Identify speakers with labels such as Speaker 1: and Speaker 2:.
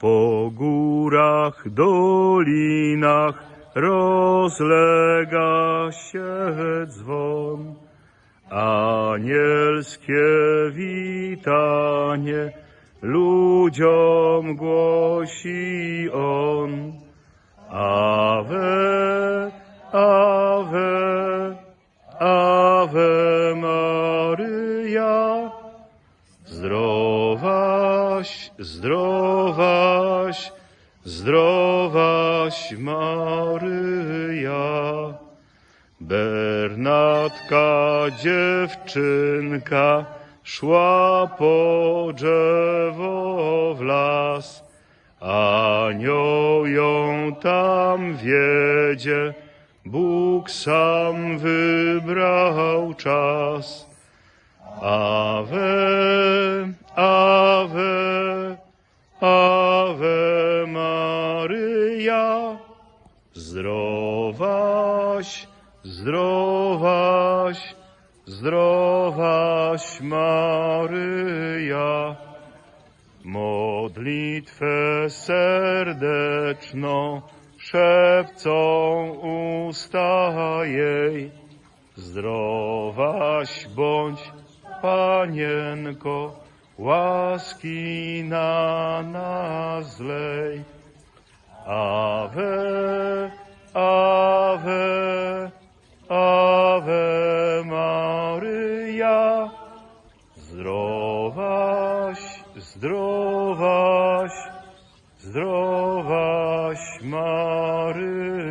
Speaker 1: Po górach, dolinach rozlega się dzwon. Anielskie witanie ludziom głosi on. Ave, Ave, Ave Maryja. Zdrowaś, zdrowaś, zdrowaś Maryja. Bernatka dziewczynka szła po drzewo w las. Anioł ją tam wiedzie, Bóg sam wybrał czas. Ave, Maryja, zdrowaś, zdrowaś, zdrowaś Maryja. Modlitwę serdeczną szepcą usta jej. Zdrowaś bądź, Panienko, łaski na nas zlej. Ave, Ave, Ave Maryja. Zdrowaś, zdrowaś, zdrowaś Maryja.